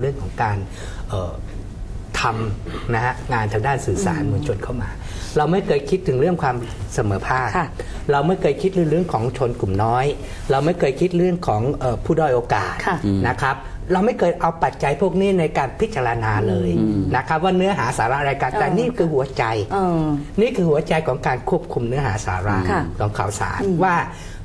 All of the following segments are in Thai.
เรื่องของการเอ่อทำนะฮะงานทางด้านสื่อสารมวลชนเข้ามา เราไม่เคยคิดถึงเรื่องความเสมอภาคค่ะเราไม่เคยคิดเรื่องของชนกลุ่มน้อย เราไม่เคยคิดเรื่องของเอ่อผู้ด้อยโอกาสค่ะนะครับ เราไม่เคยเอาปัจจัยพวกนี้ในการพิจารณาเลยนะครับว่าเนื้อหาสาระรายการแต่เออนี่คือหัวใจเออนี่คือหัวใจของการควบคุมเนื้อหาสาระค่ะของข่าวสารว่า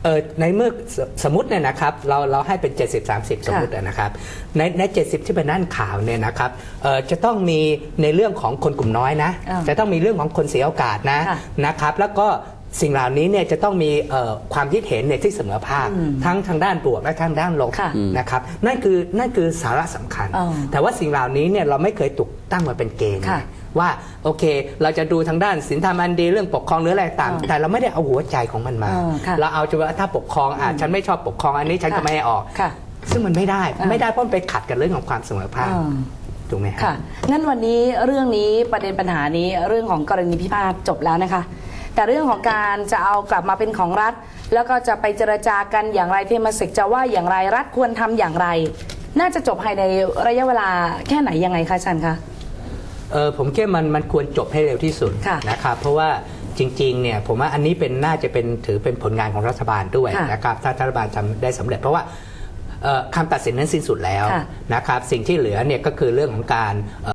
เออในเมื่อสสมมติเนี่ยนะครับเราเราให้เป็น 70 30 สมมตินะครับในใน 70 ที่เป็นด้านข่าวเนี่ยนะครับเออจะต้องมีในเรื่องของคนกลุ่มน้อยนะอ่าจะต้องมีเรื่องของคนเสียโอกาสนะค่ะนะครับ แล้วก็ สิ่งเหล่านี้เนี่ยจะต้องมีเอ่อความคิดเห็นเนี่ยที่เสมอภาคทั้งทางด้านบวกและทางด้านลบค่ะนะครับนั่นคือนั่นคือสาระสำคัญอ๋อแต่ว่าสิ่งเหล่านี้เนี่ยเราไม่เคยถูกตั้งมาเป็นเกณฑ์ค่ะว่าโอเค เราจะดูทางด้านสินธรรมอันดีเรื่องปกครองหรืออะไรต่างอ่าแต่เราไม่ได้เอาหัวใจของมันมาอ่าค่ะเราเอาจะว่าถ้าปกครองอะฉันไม่ชอบปกครองอันนี้ฉันก็ค่ะไม่ให้ออกค่ะซึ่งมันไม่ได้อ่าไม่ได้เพราะมันไปขัดกับเรื่องของความเสมอภาคอ่าถูกไหมฮะค่ะงั้นวันนี้เรื่องนี้ประเด็นปัญหานี้เรื่องของกรณีพิพาทจบแล้วนะคะ แต่เรื่องของการจะเอากลับมาเป็นของรัฐ แล้วก็จะไปเจรจากันอย่างไรเทมาเซกจะว่าอย่างไรรัฐควรทำอย่างไร น่าจะจบภายในระยะเวลาแค่ไหนยังไงคะอาจันคะเออผมคิดว่ามันมันควรจบให้เร็วที่สุดค่ะนะครับเพราะว่าจริงๆเนี่ยผมว่าอันนี้เป็นน่าจะเป็นถือเป็นผลงานของรัฐบาลด้วยค่ะนะครับถ้ารัฐบาลทำได้สำเร็จ เพราะว่าเอ่อคำตัดสินนั้นสิ้นสุดแล้วค่ะนะครับสิ่งที่เหลือเนี่ยก็คือเรื่องของการเอ่อ